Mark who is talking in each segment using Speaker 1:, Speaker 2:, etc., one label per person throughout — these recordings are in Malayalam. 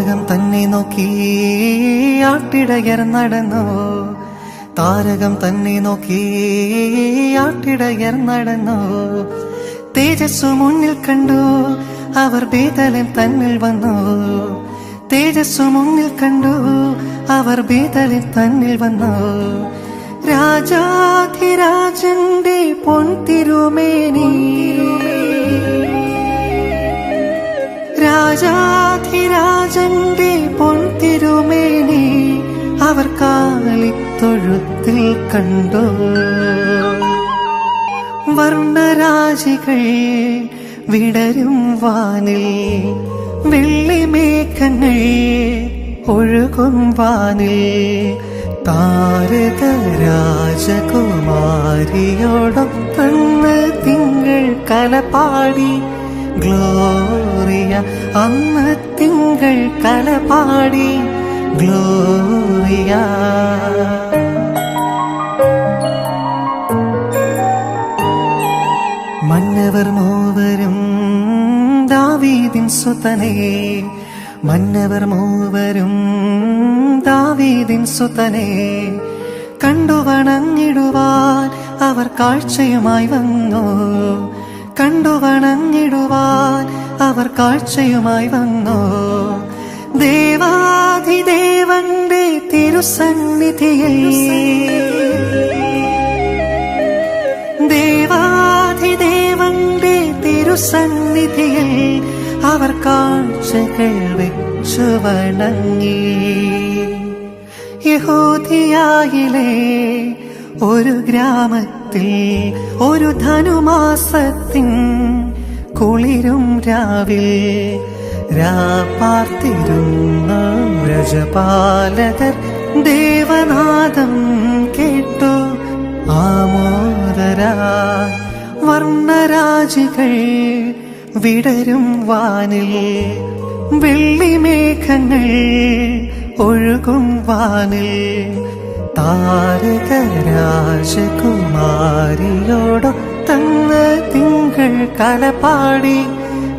Speaker 1: താരകം തന്നെ നോക്കി ആട്ടിടയർ നടന്നു. താരകം തന്നെ നോക്കി ആട്ടിടയർ നടന്നു. തേജസ്സു മുന്നിൽ കണ്ടു അവർ ബേതലം തന്നിൽ വന്നു. തേജസ്സു മുന്നിൽ കണ്ടു അവർ ബേതലം തന്നിൽ വന്നു. രാജാധിരാജന്റെ പൊൻതിരുമേനി രാജാധിരാജന്റെ പൊൻതിരുമേനി അവർ കാലിത്തൊഴുത്തിൽ കണ്ടു. വർണരാജികൾ വിടരും വാനിൽ വെള്ളിമേഘങ്ങൾ ഒഴുകും വാനിൽ. താരക രാജകുമാരിയോടൊപ്പന്ന് തിങ്കൾ കലപാടി ഗ്ലോറിയ അന്ന് തിങ്കൾ കലപാടി ഗ്ലോറിയ. മന്നവർ മൂവരും ദാവീദിൻ സുതനേ. മന്നവർ മൂവരും ദാവീദിൻ സുതനേ. കണ്ടു വണങ്ങിടുവാൻ അവർ കാഴ്ചയുമായി വന്നു. കണ്ടു വണങ്ങിടുവാൻ അവർ കാഴ്ചയുമായി വന്നു. ദേവാധിദേവന്റെ തിരുസന്നിധിയിൽ ദേവാധിദേവന്റെ തിരുസന്നിധിയിൽ അവർ കാഴ്ചകൾ വെച്ചു വണങ്ങി. യഹൂദിയായിലെ ഒരു ഗ്രാമത്തിൽ ഒരു ധനുമാസത്തിൻ കുളിരും രാവിൽ രാപ്പാർത്തിരുന്ന വ്രജപാലകർ ദേവനാദം കേട്ടു. ആമോദരാ വർണരാജികൾ വിടരും വാനിൽ. വെള്ളിമേഘങ്ങൾ ഒഴുകും വാനിൽ. താരക രാജകുമാരിയോടൊത്തന്ന് തിങ്കൾ കലപാടി.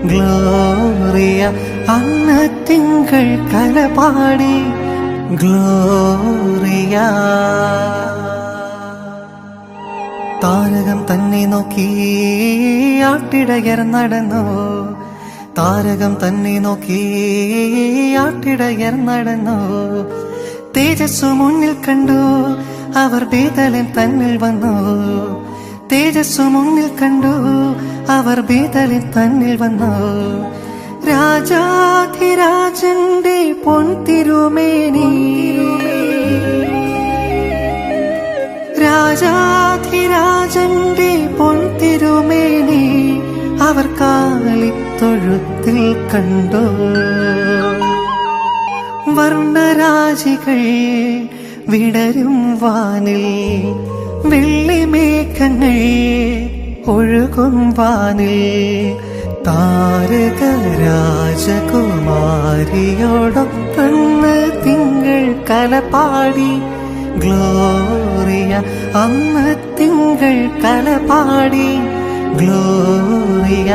Speaker 1: ഗ്ലോറിയ അന്ന് തിങ്കൾ കലപാടി. ഗ്ലോറിയ. താരകം തന്നെ നോക്കി ആട്ടിടയർ നടന്നു. താരകം തന്നെ നോക്കി ആട്ടിടയർ നടന്നു. തേജസ്സു മുന്നിൽ കണ്ടു. അവർ ബേതലം തന്നിൽ വന്നു. തേജസ്സു മുന്നിൽ കണ്ടു. അവർ ബേതലം തന്നിൽ വന്നു. രാജാധിരാജന്റെ പൊൻതിരുമേനി രാജാധിരാജന്റെ പൊൻതിരുമേനി അവർ കാലിത്തൊഴുത്തിൽ കണ്ടു. വർണരാജികൾ വിടരും വാനിൽ വെള്ളിമേഘങ്ങൾ ഒഴുകും വാനിൽ. താരക രാജകുമാരിയോടൊപ്പം തിങ്കൾ കലപാടി ഗ്ലോറിയ അന്ന് തിങ്കൾ കലപാടി ഗ്ലോറിയ